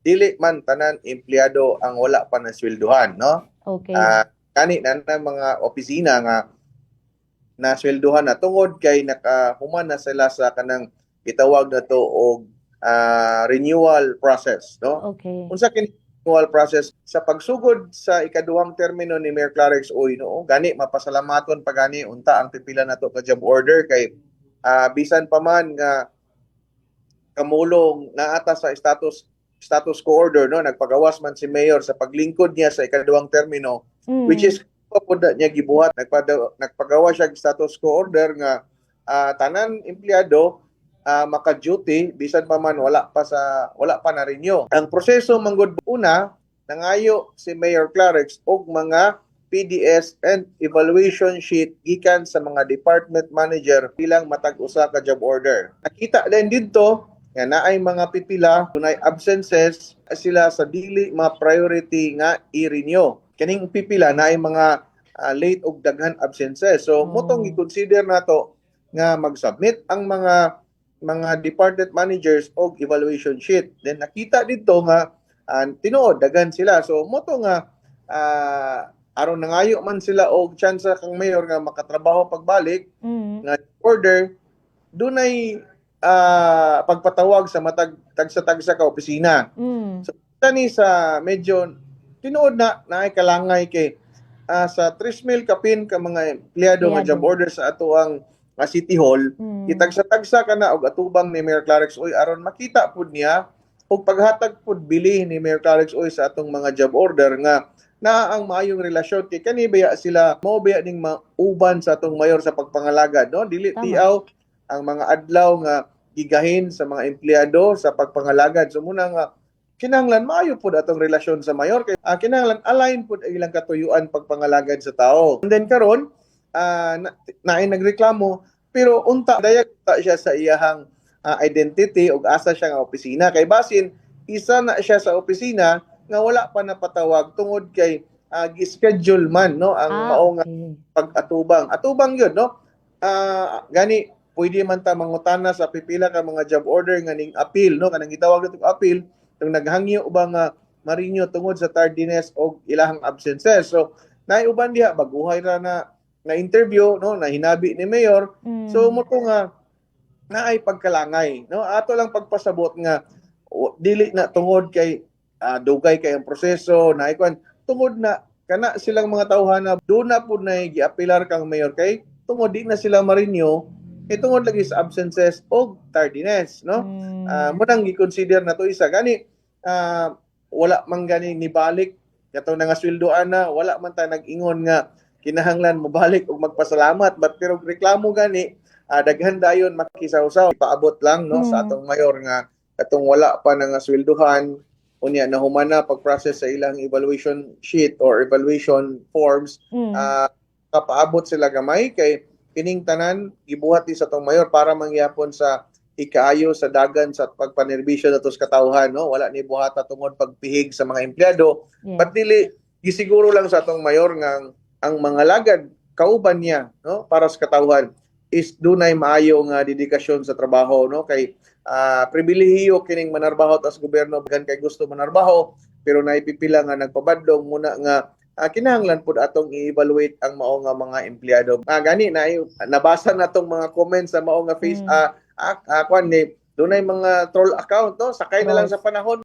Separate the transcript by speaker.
Speaker 1: dili man tanan empleyado ang wala pa na swelduhan, no?
Speaker 2: Okay.
Speaker 1: Ah, kani na na mga opisina nga na swelduhan na tungod kay nakahuman na sila sa kanang itawag na to og ah, renewal process, no?
Speaker 2: okay.
Speaker 1: unsa kini renewal process sa pagsugod sa ikaduhang termino ni Mayor Clarex Uy no gani mapasalamaton pa gani unta ang pipila nato ka job order kay ah, bisan pa man nga kamulong naata sa status status quo order no nagpagawas man si mayor sa paglingkod niya sa ikaduhang termino
Speaker 2: Mm.
Speaker 1: which is pud niya gibuhat nagpada nagpagawa siya status quo order nga ah, tanan empleyado ah, maka-duty bisan pa man wala pa sa wala pa na renew. Ang proseso manggod una nangayo si Mayor Clarex og mga PDS and evaluation sheet gikan sa mga department manager bilang matag usa ka job order. Nakita din dito nga naay mga pipila dunay absences sila sa dili mga priority nga i-renew. Kaning pipila naay mga ah, late og daghan absences. So
Speaker 2: Oh.
Speaker 1: motong i-consider nato nga mag-submit ang mga mga department managers og evaluation sheet. Then nakita dito nga ah, tinuod daghan sila. So moto nga ah, aron nangayo man sila og chance kang mayor nga makatrabaho pagbalik
Speaker 2: Mm.
Speaker 1: nga order dunay ah, pagpatawag sa matag tagsa-tagsa ka opisina.
Speaker 2: Mm.
Speaker 1: Tani sa medyo tinuod na naay kalangay kay ah, sa 3 mil kapin ka mga empleyado nga job order sa ato ang ah, City Hall
Speaker 2: Mm.
Speaker 1: Kitagsa-tagsa ka na og atubang ni Mayor Clarex Uy aron makita pud niya og paghatag pud bili ni Mayor Clarex Uy sa atong mga job order nga na ang maayong relasyon kay kani baya sila mao baya ning mauban sa atong mayor sa pagpangalagad no dili tiaw ang mga adlaw nga gigahin sa mga empleyado sa pagpangalagad. So muna nga kinahanglan maayo pud atong relasyon sa mayor. Kay ah, kinahanglan align pud ang ilang katuyuan pagpangalagad sa tao. And then karon ah, na, naay nagreklamo pero unta dayag ta siya sa iyahang ah, identity ug asa siya nga opisina. Kay basin isa na siya sa opisina nga wala pa napatawag tungod kay ah, gi-schedule man no ang
Speaker 2: Ah,
Speaker 1: mao nga
Speaker 2: okay.
Speaker 1: pag-atubang. Atubang yun no? Ah, gani pwede man ta mangutana sa pipila ka mga job order nga ning appeal no? Kanang gitawag natong appeal nung naghangyo ba nga marinyo tungod sa tardiness o ilahang absences. So naiuban diha baguhay ra na na interview no? Na hinabi ni mayor.
Speaker 2: Mm.
Speaker 1: So mo to nga naay pagkalangay no? Ato lang pagpasabot nga dili na tungod kay ah, dugay kay ang proseso na ikwan tungod na kana silang mga tawhana do na pud na giapilar kang mayor kay tungod di na sila marinyo eh tungod lagi sa absences o tardiness no?
Speaker 2: Mm.
Speaker 1: Ah, mo nang gi-consider na to isa. Gani ah, wala man gani nibalik. Katong nga sweldoan na wala man ta nag-ingon nga kinahanglan mobalik og magpasalamat. But pero reklamo gani ah, daghan dayon makisawsaw. Paabot lang no sa
Speaker 2: Mm.
Speaker 1: atong mayor nga katong wala pa na nga swelduhan unya na humana pag-process sa ilang evaluation sheet or evaluation forms.
Speaker 2: Mm.
Speaker 1: ah kapaabot sila gamay kay kining tanan gibuhat ni sa tong mayor para mangyapon sa ikaayo sa dagan sa pagpanerbisyo nato sa katawhan no? Wala ni buhata tungod pagpihig sa mga empleyado.
Speaker 2: Yeah.
Speaker 1: but dili gisiguro lang sa atong mayor nga ang, mga lagad kauban niya no? Para sa katawhan is dunay maayo nga dedikasyon sa trabaho no? Kay ah, pribilehiyo kining manarbaho tas gobyerno gan kay gusto manarbaho pero naipipila nga nagpabadlong muna nga ah, kinahanglan pud atong i-evaluate ang mao nga mga empleyado. Ah gani na nabasa na tong mga comments sa mao nga face
Speaker 2: Mm.
Speaker 1: ah ah, ah kwan ni dunay mga troll account no sakay na lang sa panahon